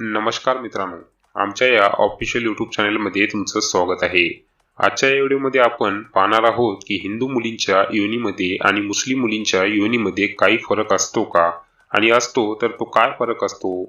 नमस्कार मित्रांनो आमच्या या ऑफिशियल यूट्यूब चॅनलमध्ये तुमचं स्वागत आहे. आजच्या या व्हिडिओमध्ये आपण पाहणार आहोत की हिंदू मुलींच्या योनीमध्ये आणि मुस्लिम मुलींच्या योनीमध्ये काही फरक असतो का? आणि असतो तर तो काय फरक असतो?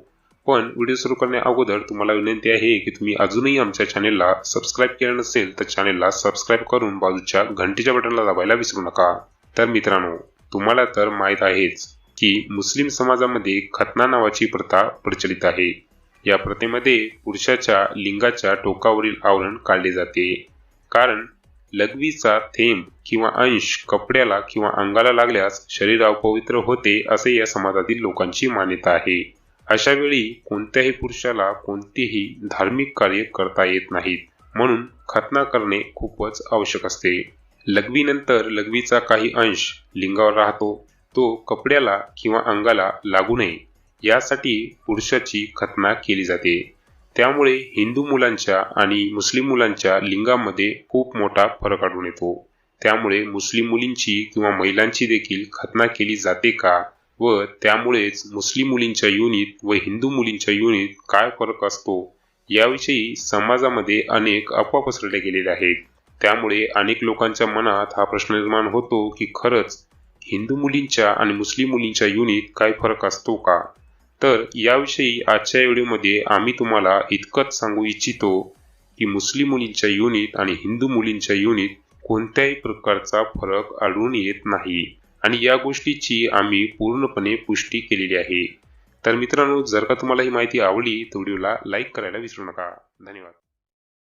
पण व्हिडिओ सुरू करण्या अगोदर तुम्हाला विनंती आहे की तुम्ही अजूनही आमच्या चॅनेलला सबस्क्राईब केलं नसेल तर चॅनेलला सबस्क्राईब करून बाजूच्या घंटीच्या बटनला दाबायला विसरू नका. तर मित्रांनो तुम्हाला तर माहीत आहेच की मुस्लिम समाजामध्ये खतना नावाची प्रथा प्रचलित आहे. या प्रथेमध्ये पुरुषाच्या लिंगाच्या टोकावरील आवरण काढले जाते. कारण लघवीचा थेंब किंवा अंश कपड्याला किंवा अंगाला लागल्यास शरीर अपवित्र होते असे या समाजातील लोकांची मान्यता आहे. अशा वेळी कोणत्याही पुरुषाला कोणतेही धार्मिक कार्य करता येत नाहीत. म्हणून खतना करणे खूपच आवश्यक असते. लघवीनंतर लघवीचा काही अंश लिंगावर राहतो. तो कपड्याला किंवा अंगाला लागू नये. यासाठी पुरुषाची खतना केली जाते. त्यामुळे हिंदू मुलांच्या आणि मुस्लिम मुलांच्या लिंगामध्ये खूप मोठा फरक आढळून येतो. त्यामुळे मुस्लिम मुलींची किंवा महिलांची देखील खतना केली जाते का? व त्यामुळेच मुस्लिम मुलींच्या युनित व हिंदू मुलींच्या युनित काय फरक असतो? याविषयी समाजामध्ये अनेक अफवा पसरल्या गेलेल्या आहेत. त्यामुळे अनेक लोकांच्या मनात हा प्रश्न निर्माण होतो की खरंच हिंदू मुलींच्या आणि मुस्लिम मुलींच्या युनित काय फरक असतो का? तर याविषयी आजच्या व्हिडिओमध्ये आम्ही तुम्हाला इतकंच सांगू इच्छितो की मुस्लिम मुलींच्या युनित आणि हिंदू मुलींच्या युनित कोणत्याही प्रकारचा फरक आढळून येत नाही. आणि या गोष्टीची आम्ही पूर्णपणे पुष्टी केलेली आहे. तर मित्रांनो जर का तुम्हाला ही माहिती आवडली तर व्हिडिओला लाईक करायला विसरू नका. धन्यवाद.